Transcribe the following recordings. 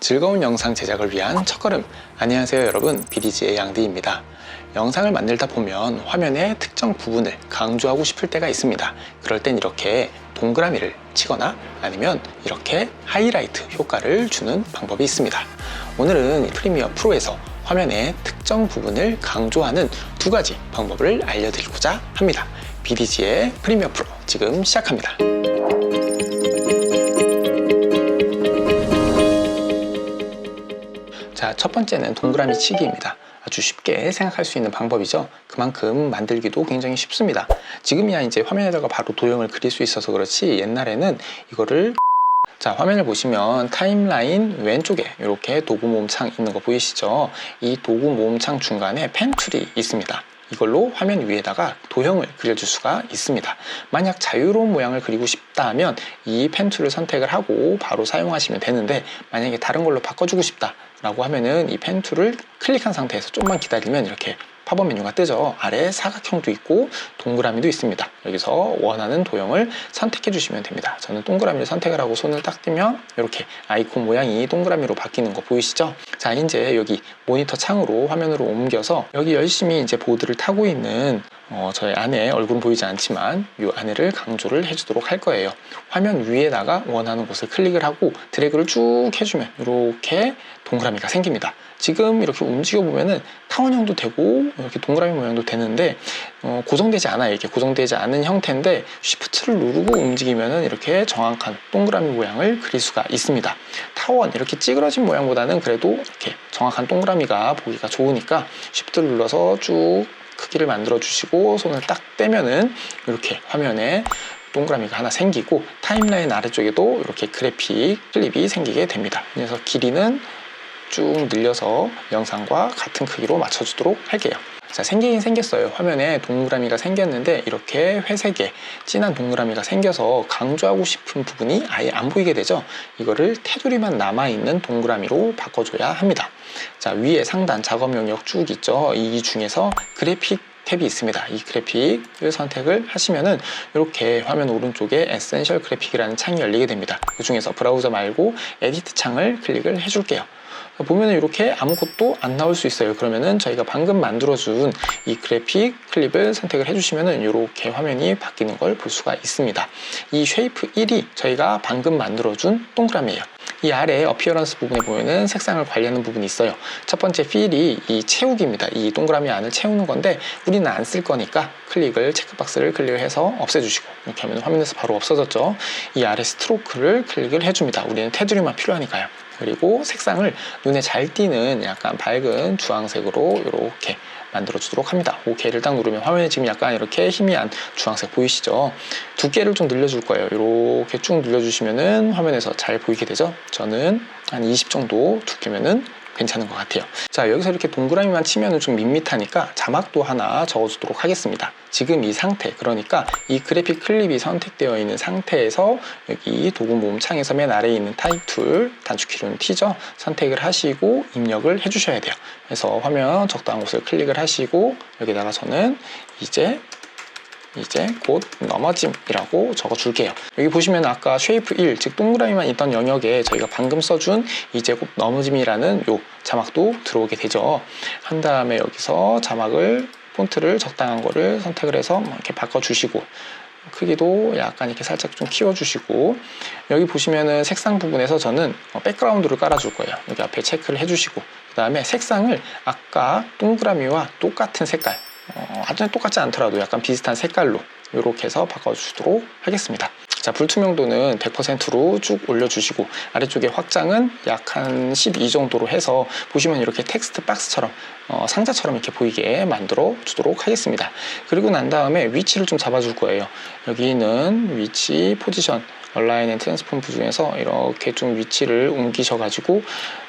즐거운 영상 제작을 위한 첫걸음. 안녕하세요 여러분. BDG의 양디입니다. 영상을 만들다 보면 화면의 특정 부분을 강조하고 싶을 때가 있습니다. 그럴 땐 이렇게 동그라미를 치거나 아니면 이렇게 하이라이트 효과를 주는 방법이 있습니다. 오늘은 이 프리미어 프로에서 화면의 특정 부분을 강조하는 두 가지 방법을 알려드리고자 합니다. BDG의 프리미어 프로 지금 시작합니다 첫 번째는 동그라미 치기입니다. 아주 쉽게 생각할 수 있는 방법이죠. 그만큼 만들기도 굉장히 쉽습니다. 지금이야 이제 화면에다가 바로 도형을 그릴 수 있어서 그렇지 옛날에는 이거를 자 화면을 보시면 타임라인 왼쪽에 이렇게 도구 모음창 있는 거 보이시죠? 이 도구 모음창 중간에 펜 툴이 있습니다. 이걸로 화면 위에다가 도형을 그려줄 수가 있습니다. 만약 자유로운 모양을 그리고 싶다 하면 이 펜 툴을 선택을 하고 바로 사용하시면 되는데 만약에 다른 걸로 바꿔주고 싶다 라고 하면은 이 펜 툴을 클릭한 상태에서 좀만 기다리면 이렇게 팝업 메뉴가 뜨죠. 아래 사각형도 있고 동그라미도 있습니다. 여기서 원하는 도형을 선택해 주시면 됩니다. 저는 동그라미를 선택을 하고 손을 딱 띄면 이렇게 아이콘 모양이 동그라미로 바뀌는 거 보이시죠? 자, 이제 여기 모니터 창으로 화면으로 옮겨서 여기 열심히 이제 보드를 타고 있는 어, 저의 아내 얼굴은 보이지 않지만 이 아내를 강조를 해주도록 할 거예요. 화면 위에다가 원하는 곳을 클릭을 하고 드래그를 쭉 해주면 이렇게 동그라미가 생깁니다. 지금 이렇게 움직여 보면은 타원형도 되고 이렇게 동그라미 모양도 되는데 어, 고정되지 않아요. 이렇게 고정되지 않은 형태인데 쉬프트를 누르고 움직이면은 이렇게 정확한 동그라미 모양을 그릴 수가 있습니다. 타원 이렇게 찌그러진 모양보다는 그래도 이렇게 정확한 동그라미가 보기가 좋으니까 쉬프트를 눌러서 쭉 크기를 만들어 주시고 손을 딱 떼면은 이렇게 화면에 동그라미가 하나 생기고 타임라인 아래쪽에도 이렇게 그래픽 클립이 생기게 됩니다. 그래서 길이는 쭉 늘려서 영상과 같은 크기로 맞춰주도록 할게요. 자, 생기긴 생겼어요. 화면에 동그라미가 생겼는데 이렇게 회색의 진한 동그라미가 생겨서 강조하고 싶은 부분이 아예 안 보이게 되죠. 이거를 테두리만 남아있는 동그라미로 바꿔줘야 합니다. 자, 위에 상단 작업 영역 쭉 있죠. 이 중에서 그래픽 탭이 있습니다. 이 그래픽을 선택을 하시면은 이렇게 화면 오른쪽에 에센셜 그래픽이라는 창이 열리게 됩니다. 그 중에서 브라우저 말고 에디트 창을 클릭을 해줄게요. 보면은 이렇게 아무것도 안 나올 수 있어요. 그러면은 저희가 방금 만들어준 이 그래픽 클립을 선택을 해주시면은 이렇게 화면이 바뀌는 걸 볼 수가 있습니다. 이 쉐이프 1이 저희가 방금 만들어준 동그라미예요. 이 아래 어피어런스 부분에 보면은 색상을 관리하는 부분이 있어요. 첫 번째 필이 이 채우기입니다. 이 동그라미 안을 채우는 건데 우리는 안 쓸 거니까 클릭을 체크박스를 클릭을 해서 없애주시고 이렇게 하면 화면에서 바로 없어졌죠. 이 아래 스트로크를 클릭을 해줍니다. 우리는 테두리만 필요하니까요. 그리고 색상을 눈에 잘 띄는 약간 밝은 주황색으로 이렇게 만들어 주도록 합니다. OK를 딱 누르면 화면에 지금 약간 이렇게 희미한 주황색 보이시죠? 두께를 좀 늘려줄 거예요. 이렇게 쭉 늘려주시면은 화면에서 잘 보이게 되죠? 저는 한 20 정도 두께면은 괜찮은 것 같아요. 자, 여기서 이렇게 동그라미만 치면은 좀 밋밋하니까 자막도 하나 적어주도록 하겠습니다. 지금 이 상태, 그러니까 이 그래픽 클립이 선택되어 있는 상태에서 여기 도구 모음 창에서 맨 아래에 있는 타입 툴, 단축키로는 T죠? 선택을 하시고 입력을 해주셔야 돼요. 그래서 화면 적당한 곳을 클릭을 하시고 여기다가 저는 이제 이제 곧 넘어짐이라고 적어줄게요. 여기 보시면 아까 쉐이프 1, 즉 동그라미만 있던 영역에 저희가 방금 써준 이제 곧 넘어짐이라는 요 자막도 들어오게 되죠. 한 다음에 여기서 자막을 폰트를 적당한 거를 선택을 해서 이렇게 바꿔주시고 크기도 약간 이렇게 살짝 좀 키워주시고 여기 보시면은 색상 부분에서 저는 백그라운드를 깔아줄 거예요. 여기 앞에 체크를 해주시고 그 다음에 색상을 아까 동그라미와 똑같은 색깔 어, 완전히 똑같지 않더라도 약간 비슷한 색깔로 이렇게 해서 바꿔주도록 하겠습니다. 자, 불투명도는 100%로 쭉 올려주시고 아래쪽에 확장은 약 한 12 정도로 해서 보시면 이렇게 텍스트 박스처럼 어, 상자처럼 이렇게 보이게 만들어 주도록 하겠습니다. 그리고 난 다음에 위치를 좀 잡아줄 거예요. 여기는 위치, 포지션, 얼라인 앤 트랜스폼 중에서 이렇게 좀 위치를 옮기셔가지고 어,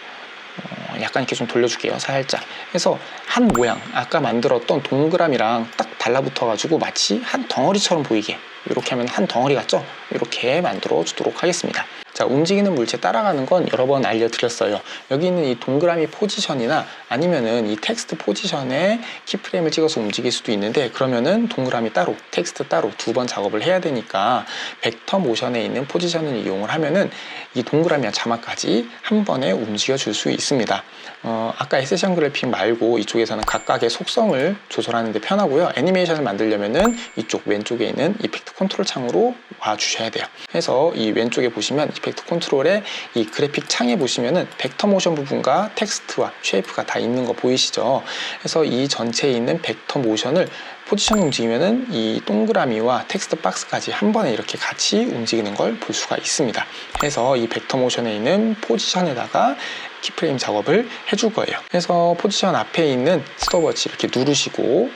약간 이렇게 좀 돌려줄게요 살짝. 해서 한 모양 아까 만들었던 동그라미랑 딱 달라붙어 가지고 마치 한 덩어리처럼 보이게. 이렇게 하면 한 덩어리 같죠? 이렇게 만들어 주도록 하겠습니다 자, 움직이는 물체 따라가는 건 여러 번 알려드렸어요. 여기 있는 이 동그라미 포지션이나 아니면은 이 텍스트 포지션에 키프레임을 찍어서 움직일 수도 있는데 그러면은 동그라미 따로, 텍스트 따로 두 번 작업을 해야 되니까 벡터 모션에 있는 포지션을 이용을 하면은 이 동그라미와 자막까지 한 번에 움직여 줄 수 있습니다. 어, 아까 에세션 그래픽 말고 이쪽에서는 각각의 속성을 조절하는 데 편하고요. 애니메이션을 만들려면은 이쪽 왼쪽에 있는 이펙트 컨트롤 창으로 와 주셔야 돼요. 그래서 이 왼쪽에 보시면 이펙트 컨트롤에 이 그래픽 창에 보시면은 벡터 모션 부분과 텍스트와 쉐이프가 다 있는 거 보이시죠? 그래서 이 전체에 있는 벡터 모션을 포지션 움직이면은 이 동그라미와 텍스트 박스까지 한 번에 이렇게 같이 움직이는 걸 볼 수가 있습니다. 그래서 이 벡터 모션에 있는 포지션에다가 키프레임 작업을 해줄 거예요. 그래서 포지션 앞에 있는 스톱워치 이렇게 누르시고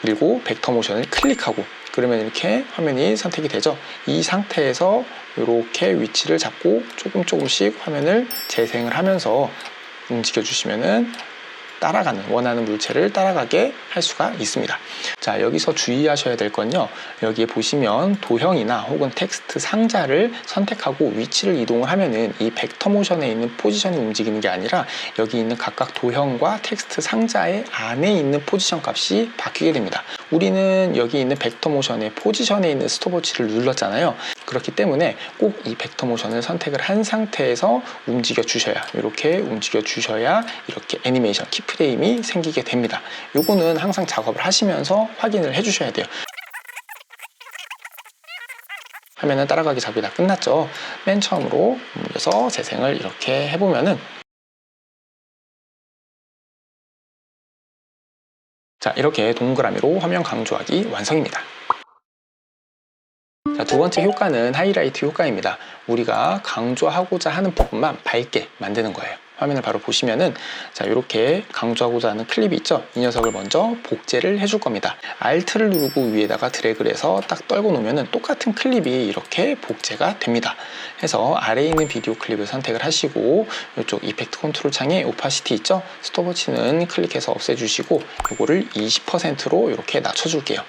그리고 벡터 모션을 클릭하고 그러면 이렇게 화면이 선택이 되죠. 이 상태에서 이렇게 위치를 잡고 조금 조금씩 화면을 재생을 하면서 움직여 주시면은 따라가는 원하는 물체를 따라가게 할 수가 있습니다. 자 여기서 주의하셔야 될 건요. 여기에 보시면 도형이나 혹은 텍스트 상자를 선택하고 위치를 이동을 하면은 이 벡터 모션에 있는 포지션이 움직이는 게 아니라 여기 있는 각각 도형과 텍스트 상자의 안에 있는 포지션 값이 바뀌게 됩니다. 우리는 여기 있는 벡터 모션의 포지션에 있는 스톱워치를 눌렀잖아요. 그렇기 때문에 꼭 이 벡터 모션을 선택을 한 상태에서 움직여 주셔야 이렇게 움직여 주셔야 이렇게 애니메이션 키프레임이 생기게 됩니다. 요거는 항상 작업을 하시면서 확인을 해 주셔야 돼요. 화면은 따라가기 작업이 다 끝났죠. 맨 처음으로 옮겨서 재생을 이렇게 해보면은 자 이렇게 동그라미로 화면 강조하기 완성입니다. 자, 두 번째 효과는 하이라이트 효과입니다. 우리가 강조하고자 하는 부분만 밝게 만드는 거예요. 화면을 바로 보시면은 자 이렇게 강조하고자 하는 클립이 있죠? 이 녀석을 먼저 복제를 해줄 겁니다. Alt를 누르고 위에다가 드래그를 해서 딱 떨고 놓으면은 똑같은 클립이 이렇게 복제가 됩니다. 해서 아래에 있는 비디오 클립을 선택을 하시고 이쪽 이펙트 컨트롤 창에 오파시티 있죠? 스톱워치는 클릭해서 없애주시고 이거를 20%로 이렇게 낮춰줄게요.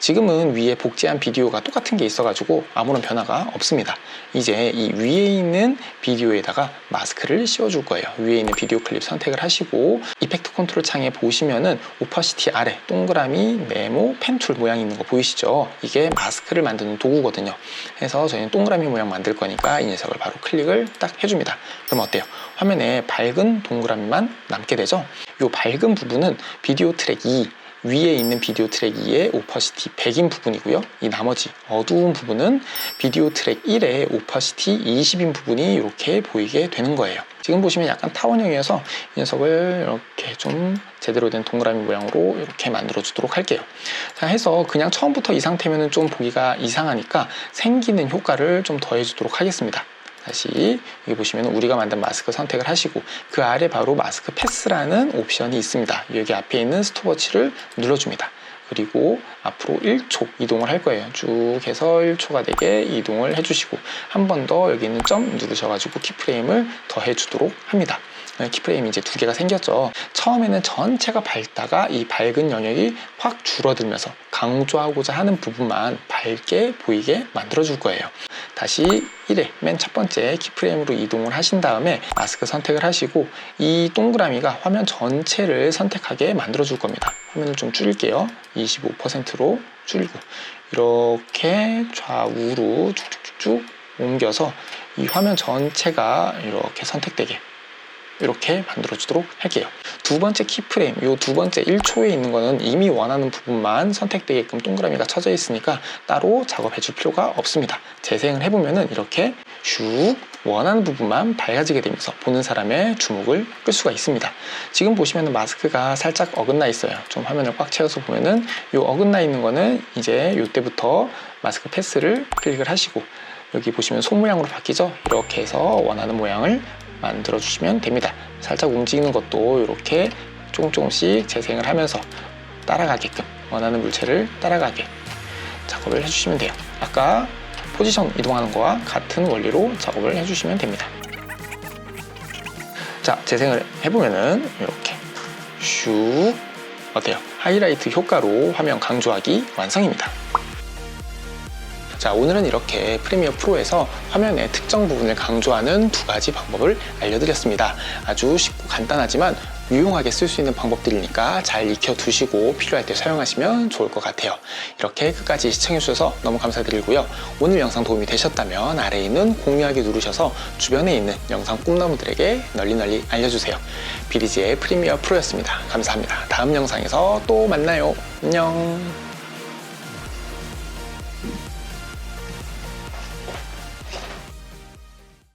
지금은 위에 복제한 비디오가 똑같은 게 있어가지고 아무런 변화가 없습니다. 이제 이 위에 있는 비디오에다가 마스크를 씌워줄 거예요 위에 있는 비디오 클립 선택을 하시고 이펙트 컨트롤 창에 보시면은 오퍼시티 아래 동그라미 네모 펜 툴 모양 있는 거 보이시죠? 이게 마스크를 만드는 도구거든요. 그래서 저희는 동그라미 모양 만들 거니까 이 녀석을 바로 클릭을 딱 해줍니다. 그럼 어때요? 화면에 밝은 동그라미만 남게 되죠? 이 밝은 부분은 비디오 트랙 2 위에 있는 비디오 트랙 2의 오퍼시티 100인 부분이고요. 이 나머지 어두운 부분은 비디오 트랙 1의 오퍼시티 20인 부분이 이렇게 보이게 되는 거예요. 지금 보시면 약간 타원형이어서 이 녀석을 이렇게 좀 제대로 된 동그라미 모양으로 이렇게 만들어 주도록 할게요. 자, 해서 그냥 처음부터 이 상태면 좀 보기가 이상하니까 생기는 효과를 좀 더해 주도록 하겠습니다. 다시 여기 보시면 우리가 만든 마스크 선택을 하시고 그 아래 바로 마스크 패스라는 옵션이 있습니다. 여기 앞에 있는 스톱워치를 눌러줍니다. 그리고 앞으로 1초 이동을 할 거예요. 쭉 해서 1초가 되게 이동을 해주시고 한 번 더 여기 있는 점 누르셔가지고 키프레임을 더해 주도록 합니다. 네, 키프레임이 이제 두 개가 생겼죠. 처음에는 전체가 밝다가 이 밝은 영역이 확 줄어들면서 강조하고자 하는 부분만 밝게 보이게 만들어 줄 거예요. 다시 1회 맨 첫 번째 키프레임으로 이동을 하신 다음에 마스크 선택을 하시고 이 동그라미가 화면 전체를 선택하게 만들어 줄 겁니다. 화면을 좀 줄일게요. 25%로 줄이고 이렇게 좌우로 쭉쭉쭉 옮겨서 이 화면 전체가 이렇게 선택되게 이렇게 만들어 주도록 할게요. 두 번째 키프레임 이 두 번째 1초에 있는 거는 이미 원하는 부분만 선택되게끔 동그라미가 쳐져 있으니까 따로 작업해 줄 필요가 없습니다. 재생을 해보면 은 이렇게 슉 원하는 부분만 밝아지게 되면서 보는 사람의 주목을 끌 수가 있습니다. 지금 보시면 마스크가 살짝 어긋나 있어요. 좀 화면을 꽉 채워서 보면은 이 어긋나 있는 거는 이제 이때부터 마스크 패스를 클릭을 하시고 여기 보시면 손 모양으로 바뀌죠? 이렇게 해서 원하는 모양을 만들어 주시면 됩니다. 살짝 움직이는 것도 이렇게 조금 조금씩 재생을 하면서 따라가게끔 원하는 물체를 따라가게 작업을 해주시면 돼요. 아까 포지션 이동하는 거와 같은 원리로 작업을 해주시면 됩니다. 자 재생을 해보면은 이렇게 슉 어때요? 하이라이트 효과로 화면 강조하기 완성입니다 자, 오늘은 이렇게 프리미어 프로에서 화면의 특정 부분을 강조하는 두 가지 방법을 알려드렸습니다. 아주 쉽고 간단하지만 유용하게 쓸 수 있는 방법들이니까 잘 익혀두시고 필요할 때 사용하시면 좋을 것 같아요. 이렇게 끝까지 시청해주셔서 너무 감사드리고요. 오늘 영상 도움이 되셨다면 아래에 있는 공유하기 누르셔서 주변에 있는 영상 꿈나무들에게 널리 널리 알려주세요. 비리지의 프리미어 프로였습니다. 감사합니다. 다음 영상에서 또 만나요. 안녕.